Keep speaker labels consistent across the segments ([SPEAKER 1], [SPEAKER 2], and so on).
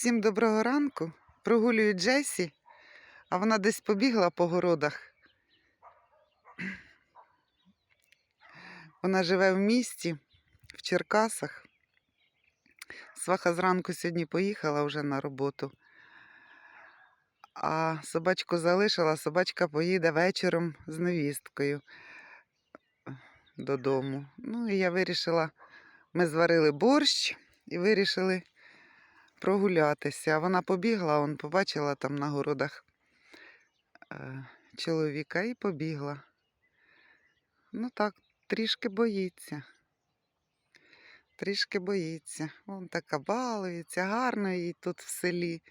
[SPEAKER 1] Всім доброго ранку. Прогулюю Джесі, а вона десь побігла по городах. Вона живе в місті, в Черкасах. Сваха зранку сьогодні поїхала вже на роботу. А собачку залишила, собачка поїде вечором з невісткою додому. Ну і я вирішила, ми зварили борщ і вирішили прогулятися. Вона побігла, он побачила там на городах е, чоловіка і побігла. Ну так, трішки боїться. Трішки боїться. Вон така балується, гарно їй тут в селі.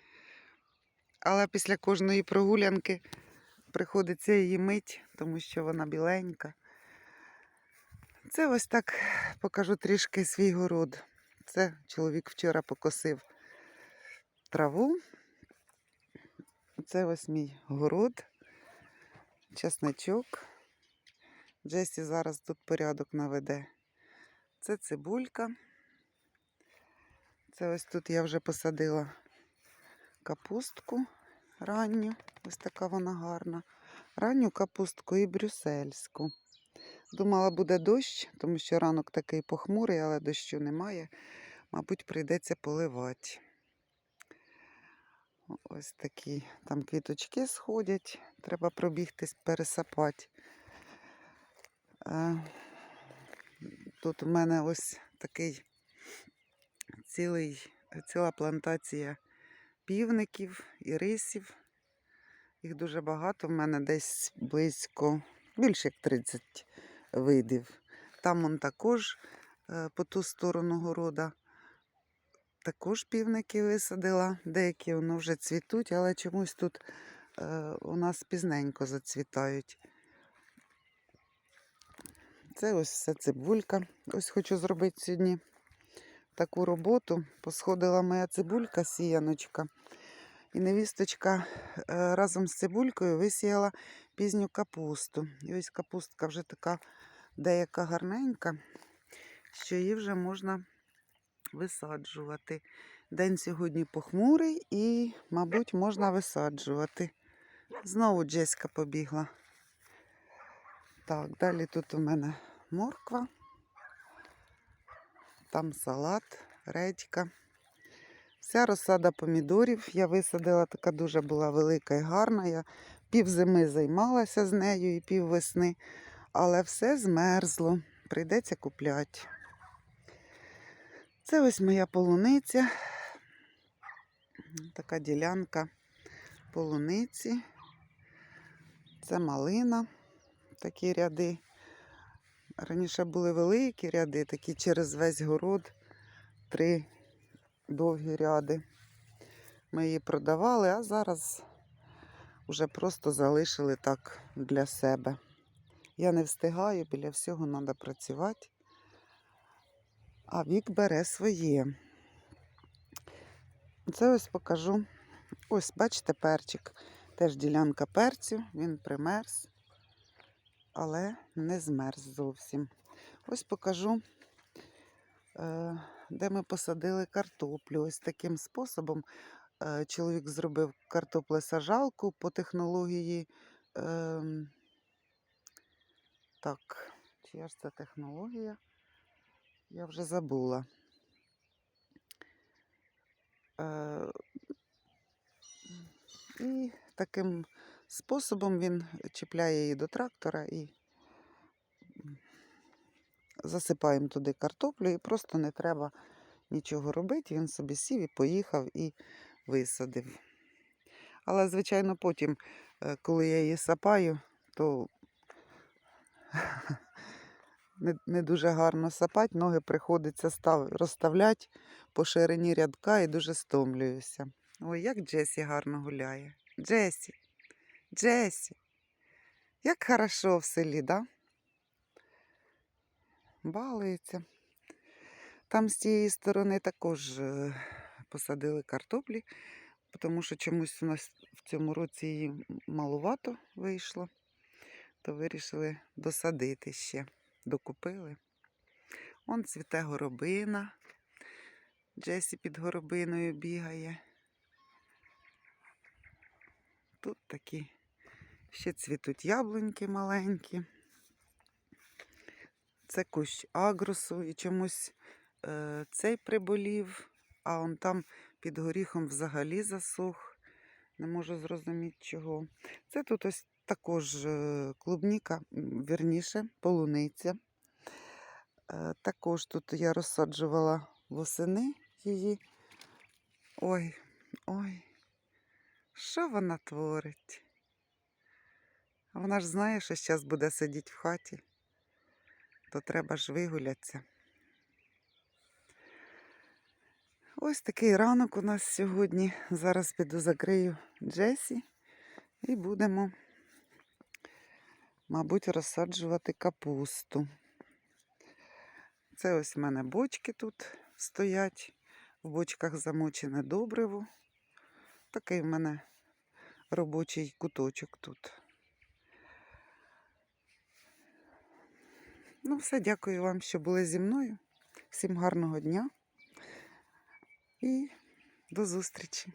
[SPEAKER 1] Але після кожної прогулянки приходиться її мить, тому що вона біленька. Це ось так покажу трішки свій город. Це чоловік вчора покосив траву. Це ось мій город, чесничок. Джесі зараз тут порядок наведе. Це цибулька. Це ось тут я вже посадила капустку ранню. Ось така вона гарна. Ранню капустку і брюссельську. Думала, буде дощ, тому що ранок такий похмурий, але дощу немає. Мабуть, прийдеться поливати. Ось такі там квіточки сходять, треба пробігтись, пересапати. Е, Тут у мене ось такий цілий, ціла плантація півників і рисів. Їх дуже багато. В мене десь близько, більше як 30 видів. Там он також е, по ту сторону города також півники висадила. Деякі воно вже цвітуть, але чомусь тут е, у нас пізненько зацвітають. Це ось все цибулька. Ось хочу зробити сьогодні таку роботу. Посходила моя цибулька, сіяночка. І невісточка е, разом з цибулькою висіяла пізню капусту. І ось капустка вже така деяка гарненька, що її вже можна висаджувати. День сьогодні похмурий і, мабуть, можна висаджувати. Знову Джеська побігла. Так, далі тут у мене морква, там салат, редька. Вся розсада помідорів я висадила, така дуже була велика і гарна. Я пів зими займалася з нею і пів весни, але все змерзло. Прийдеться купляти. Це ось моя полуниця. Така ділянка полуниці. Це малина, такі ряди. Раніше були великі ряди, такі через весь город, три довгі ряди. Ми її продавали, а зараз вже просто залишили так для себе. Я не встигаю, біля всього треба працювати. А вік бере своє. Це ось покажу. Ось, бачите, перчик. Теж ділянка перцю, він примерз, але не змерз зовсім. Ось покажу, е, де ми посадили картоплю. Ось таким способом е, чоловік зробив картоплесажалку по технології. ем, Так, чия ж це технологія? Я вже забула. Е, І таким способом він чіпляє її до трактора і засипаємо туди картоплю, і просто не треба нічого робити. Він собі сів і поїхав і висадив. Але, звичайно, потім, е, коли я її сапаю, то не, не дуже гарно сапати, ноги приходиться став, розставляти по ширині рядка і дуже стомлююся. Ой, як Джесі гарно гуляє. Джесі, Джесі, як хорошо в селі, да? Балується. Там з тієї сторони також е, посадили картоплі, тому що чомусь у нас в цьому році її малувато вийшло, то вирішили досадити ще, докупили. Он цвіте горобина. Джесі під горобиною бігає. Тут такі ще цвітуть яблуньки маленькі. Це кущ агросу і чомусь е, цей приболів, а он там під горіхом взагалі засух. Не можу зрозуміти чого. Це тут ось також е, клубніка, вірніше, полуниця. Е, Також тут я розсаджувала восени її. Ой, ой, що вона творить? Вона ж знає, що зараз буде сидіти в хаті, то треба ж вигулятися. Ось такий ранок у нас сьогодні. Зараз піду закрию Джесі і будемо, мабуть, розсаджувати капусту. Це ось в мене бочки тут стоять. В бочках замочене добриво. Такий в мене робочий куточок тут. Ну, все, дякую вам, що були зі мною. Всім гарного дня і до зустрічі!